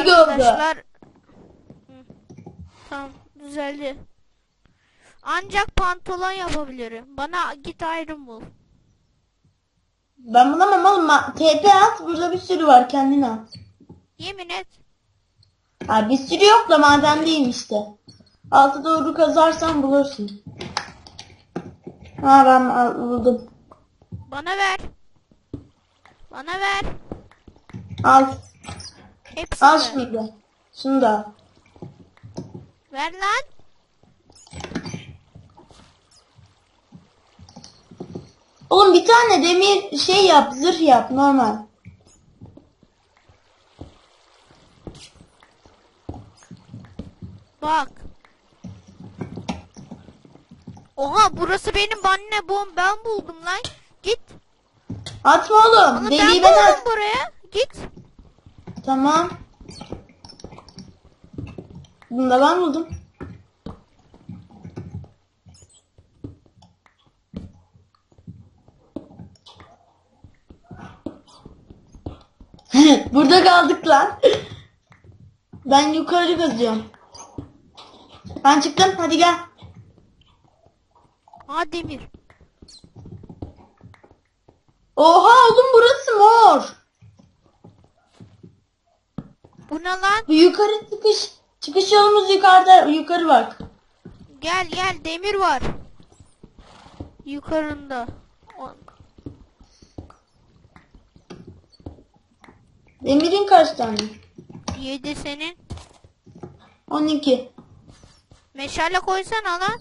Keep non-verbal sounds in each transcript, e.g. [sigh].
oldu. Arkadaşlar. Hı. Tamam düzeldi. Ancak pantolon yapabilirim. Bana git ayrım bul. Ben bulamam oğlum. TP at. Burada bir sürü var. Kendin at. Yemin et. Ha, bir sürü yok da madendeyim işte. Altı doğru kazarsan bulursun. Ha ben buldum. Bana ver. Bana ver. Al. Hepsini Al ver. şunu da. Şunu da al. Ver lan. Oğlum bir tane demir şey yap. Zırh yap normal. Bak. Oha burası benim anne bom ben buldum lan. Git. Atma oğlum. Ama ben ben buldum at. buraya. Git. Tamam. Bunu da ben buldum. [laughs] Burada kaldık lan. Ben yukarı kazıyorum. Ben çıktım. Hadi gel. Ha demir. Oha oğlum burası mor. Bu ne lan? Yukarı çıkış. Çıkış yolumuz yukarıda. Yukarı bak. Gel gel demir var. Yukarında. Demirin kaç tane? Yedi senin. 12. Meşale koysana lan.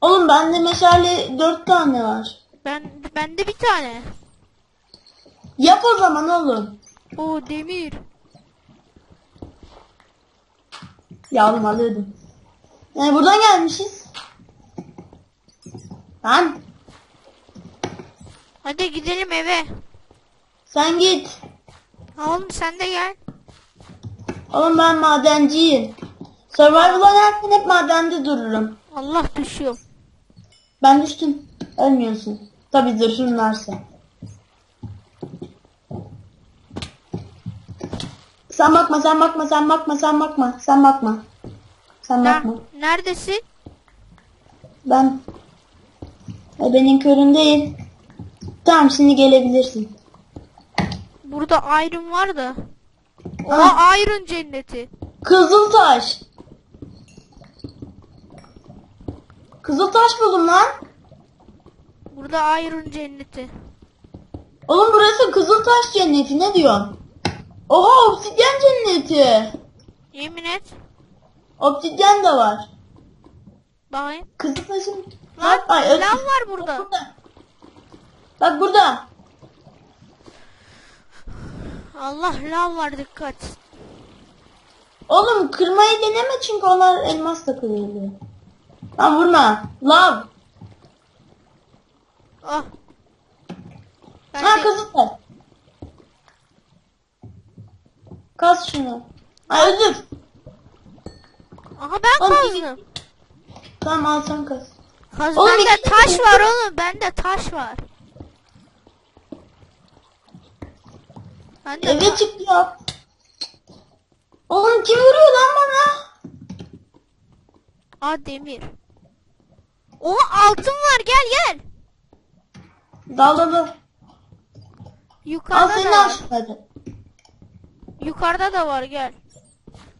Oğlum bende meşale 4 tane var. Ben bende bir tane. Yap o zaman oğlum. O demir. Ya oğlum alıyordum. Yani buradan gelmişiz. Lan Hadi gidelim eve. sen git. Ha oğlum sen de gel. Oğlum ben madenciyim. Survival oynarken hep madende dururum. Allah düşüyor. Ben düştüm. Ölmüyorsun. Tabi zırhın varsa. Sen bakma sen bakma sen bakma sen bakma sen bakma. Sen Ne- bakma. neredesin? Ben benim körüm değil. Tamam şimdi gelebilirsin. Burada iron var da. Ah. Oha iron cenneti. Kızıltaş. Kızıltaş buldum lan. Burada iron cenneti. Oğlum burası Kızıltaş cenneti ne diyorsun? Oha obsidyen cenneti. Yemin et. Obsidyen de var. Bakayım. Kızıltaşın... Lan Ay, lav var burada. Bak burada. Bak burada. Allah lav var dikkat. Oğlum kırmayı deneme çünkü onlar elmas takılıyor. Lan vurma. Lav. Ah. Ben Ha de- Kızıltaş. Kaz şunu. Ay özür. Aha ben Oğlum, kazdım. Tamam al sen kaz. Kaz Oğlum, bende de taş var oğlum. Bende taş var. Bende Eve çık ya. Oğlum kim vuruyor lan bana? Aa demir. O altın var gel gel. Dal dal dal. Al Yukarıda seni da al var. şunları. Yukarıda da var gel.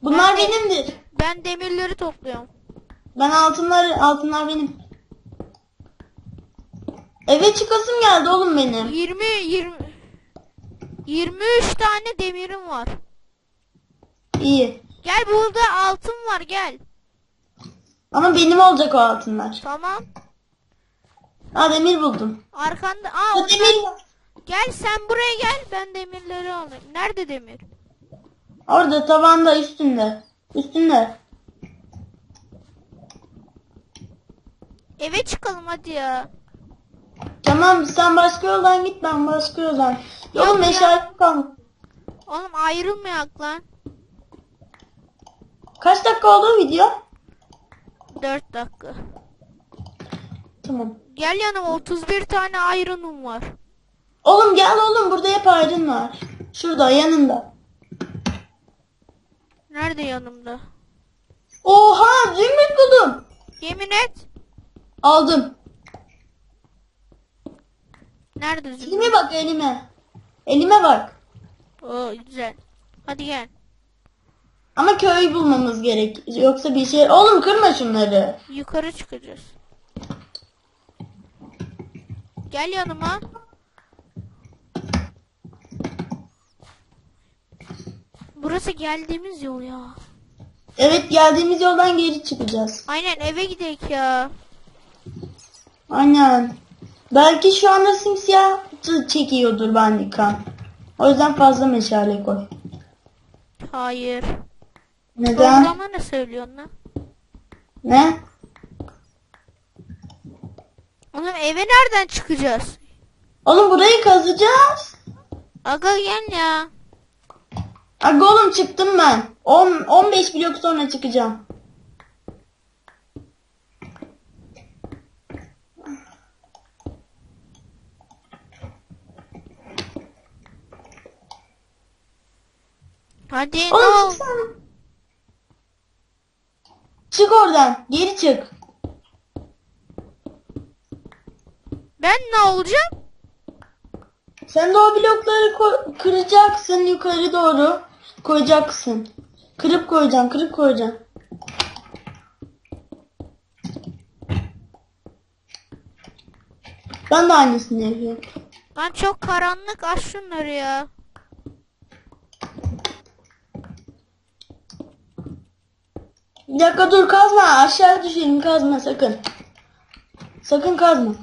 Bunlar Ben benimdir. Ben demirleri topluyorum. Ben altınlar altınlar benim. Eve çıkasım geldi oğlum benim. 20 20 23 tane demirim var. İyi. Gel burada altın var gel. Ama benim olacak o altınlar. Tamam. Ha demir buldum. Arkanda. Aa onlar- demir. Gel sen buraya gel. Ben demirleri alayım. Nerede demir? Orada tavanda üstünde. Üstünde. Eve çıkalım hadi ya. Tamam sen başka yoldan git ben başka yoldan. Ya. meşale kalmış. Oğlum ayrılmayak lan. Kaç dakika oldu video? 4 dakika. Tamam. Gel yanıma 31 tane iron'um var. Oğlum gel oğlum burada hep ayrın var. Şurada yanında. Nerede yanımda? Oha zümrüt buldum. Yemin et. Aldım. Nerede zümrüt? Elime bak elime. Elime bak. Oo güzel. Hadi gel. Ama köy bulmamız gerek. Yoksa bir şey... Oğlum kırma şunları. Yukarı çıkacağız. Gel yanıma. Burası geldiğimiz yol ya. Evet geldiğimiz yoldan geri çıkacağız. Aynen eve gidelim ya. Aynen. Belki şu anda simsiyah çekiyordur bandikan. O yüzden fazla meşale koy. Hayır. Neden? Programa ne söylüyorsun lan? Ne? Oğlum eve nereden çıkacağız? Oğlum burayı kazacağız. Aga gel ya. Aga oğlum çıktım ben. 10 15 blok sonra çıkacağım. Hadi Oğlum çıksana. Çık oradan. Geri çık. Ben ne olacağım? Sen de o blokları kıracaksın yukarı doğru. Koyacaksın. Kırıp koyacaksın, kırıp koyacaksın. Ben de aynısını yapıyorum. Lan çok karanlık aç şunları ya. Bir dakika dur kazma. Aşağı düşelim kazma sakın. Sakın kazma.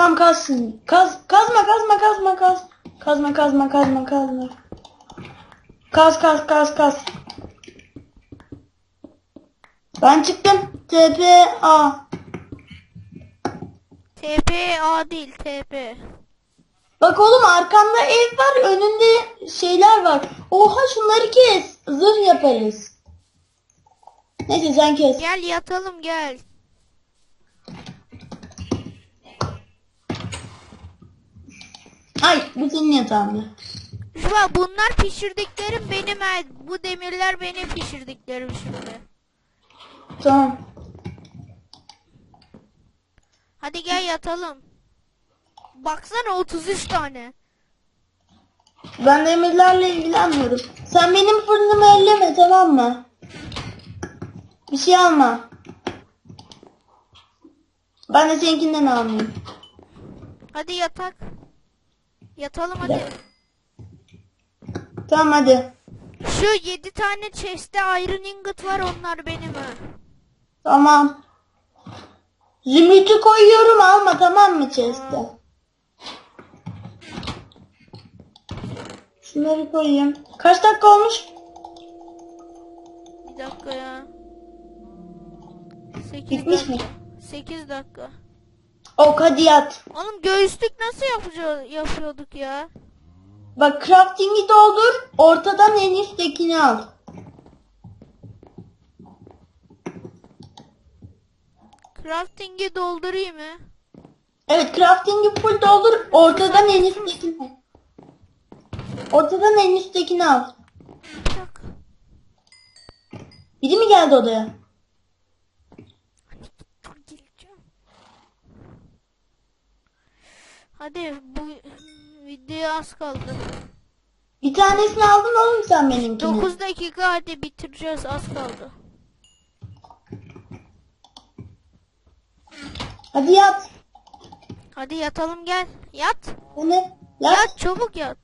Tam kazsın. Kaz, kazma kazma kazma kaz. Kazma kazma kazma kazma. Kaz kaz kaz kaz. Ben çıktım. TP A. TP A değil TP. Bak oğlum arkanda ev var. Önünde şeyler var. Oha şunları kes. Zırh yaparız. Neyse sen kes. Gel yatalım gel. Ay bu senin yatağında. An bunlar pişirdiklerim benim. Bu demirler benim pişirdiklerim şimdi. Tamam. Hadi gel yatalım. Baksana 33 tane. Ben demirlerle ilgilenmiyorum. Sen benim fırınımı elleme tamam mı? Bir şey alma. Ben de seninkinden almayayım. Hadi yatak. Yatalım hadi. Tamam hadi. Şu 7 tane chest'te iron ingot var onlar benim ha. Tamam. Zümrüt'ü koyuyorum alma tamam mı chest'e? Şunları koyayım. Kaç dakika olmuş? Bir dakika ya. 8 Bitmiş mi? 8 dakika. Ok hadi yat. Oğlum göğüslük nasıl yapacağız, yapıyorduk ya? Bak crafting'i doldur. Ortadan en üsttekini al. Crafting'i doldurayım mı? Evet crafting'i full doldur. Ortadan en üsttekini. Ortadan en üsttekini al. Biri mi geldi odaya? Dur geleceğim. Hadi bu videoya az kaldı. Bir tanesini aldın oğlum sen benimkini. 9 dakika hadi bitireceğiz az kaldı. Hadi yat. Hadi yatalım gel. Yat. Bunu yat. Yat çabuk yat.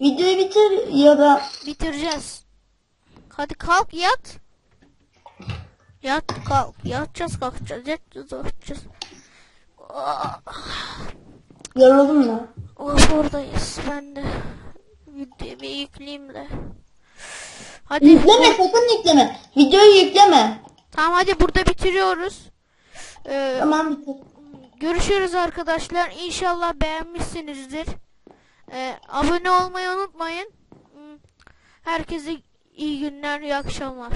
Videoyu bitir ya da Bitireceğiz. Hadi kalk yat. Yat kalk. Yatacağız kalkacağız. Yatacağız kalkacağız. Ah, yoruldum da. Of oradayız. Ben de videoyu yükleyeyim de. Hadi. Yükleme sakın yükleme. Videoyu yükleme. Tamam hadi burada bitiriyoruz. Ee, Tamam bitir. Görüşürüz arkadaşlar. İnşallah beğenmişsinizdir. Ee, abone olmayı unutmayın. Herkese iyi günler, iyi akşamlar.